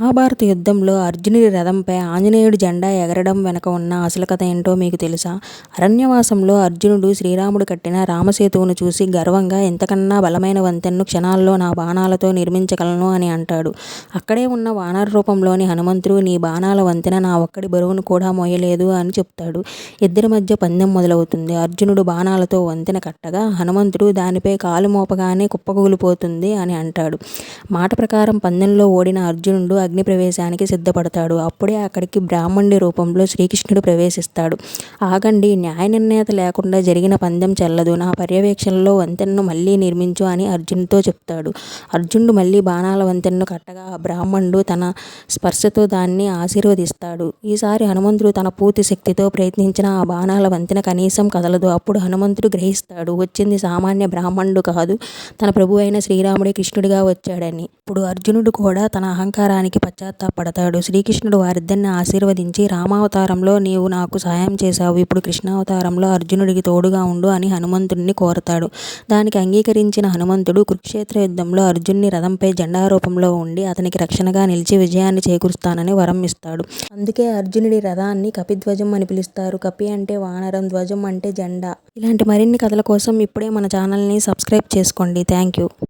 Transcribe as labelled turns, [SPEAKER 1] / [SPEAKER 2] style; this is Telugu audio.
[SPEAKER 1] మహాభారత యుద్ధంలో అర్జునుడి రథంపై ఆంజనేయుడి జెండా ఎగరడం వెనక ఉన్న అసలు కథ ఏంటో మీకు తెలుసా? అరణ్యవాసంలో అర్జునుడు శ్రీరాముడు కట్టిన రామసేతువును చూసి గర్వంగా ఎంతకన్నా బలమైన వంతెన్ను క్షణాల్లో నా బాణాలతో నిర్మించగలను అని అంటాడు. అక్కడే ఉన్న వానర రూపంలోని హనుమంతుడు నీ బాణాల వంతెన నా ఒక్కడి బరువును కూడా మోయలేదు అని చెప్తాడు. ఇద్దరి మధ్య పందెం మొదలవుతుంది. అర్జునుడు బాణాలతో వంతెన కట్టగా హనుమంతుడు దానిపై కాలు మోపగానే కుప్పకూలిపోతుంది అని అంటాడు. మాట ప్రకారం పందెంలో ఓడిన అర్జునుడు అగ్ని ప్రవేశానికి సిద్ధపడతాడు. అప్పుడే అక్కడికి బ్రాహ్మణుడి రూపంలో శ్రీకృష్ణుడు ప్రవేశిస్తాడు. ఆగండి న్యాయ నిర్ణేత లేకుండా జరిగిన పందెం చెల్లదు. నా పర్యవేక్షణలో వంతెనను మళ్ళీ నిర్మించు అని అర్జునుడితో చెప్తాడు. అర్జునుడు మళ్ళీ బాణాల వంతెనను కట్టగా ఆ బ్రాహ్మణుడు తన స్పర్శతో దాన్ని ఆశీర్వదిస్తాడు. ఈసారి హనుమంతుడు తన పూర్తి శక్తితో ప్రయత్నించిన ఆ బాణాల వంతెన కనీసం కదలదు. అప్పుడు హనుమంతుడు గ్రహిస్తాడు వచ్చింది సామాన్య బ్రాహ్మణుడు కాదు. తన ప్రభు అయిన శ్రీరాముడే కృష్ణుడిగా వచ్చాడని ఇప్పుడు అర్జునుడు కూడా తన అహంకారానికి పశ్చాత్తాపడతాడు. శ్రీకృష్ణుడు వారిద్దరిని ఆశీర్వదించి రామావతారంలో నీవు నాకు సాయం చేశావు. ఇప్పుడు కృష్ణావతారంలో అర్జునుడికి తోడుగా ఉండు అని హనుమంతుడిని కోరతాడు. దానికి అంగీకరించిన హనుమంతుడు కురుక్షేత్ర యుద్ధంలో అర్జున్ని రథంపై జెండా రూపంలో ఉండి అతనికి రక్షణగా నిలిచి విజయాన్ని చేకూరుస్తానని వరం ఇస్తాడు అందుకే అర్జునుడి రథాన్ని కపిధ్వజం అని పిలుస్తారు. కపి అంటే వానరం ధ్వజం అంటే జెండా. ఇలాంటి మరిన్ని కథల కోసం ఇప్పుడే మన ఛానల్ని సబ్స్క్రైబ్ చేసుకోండి. Thank you.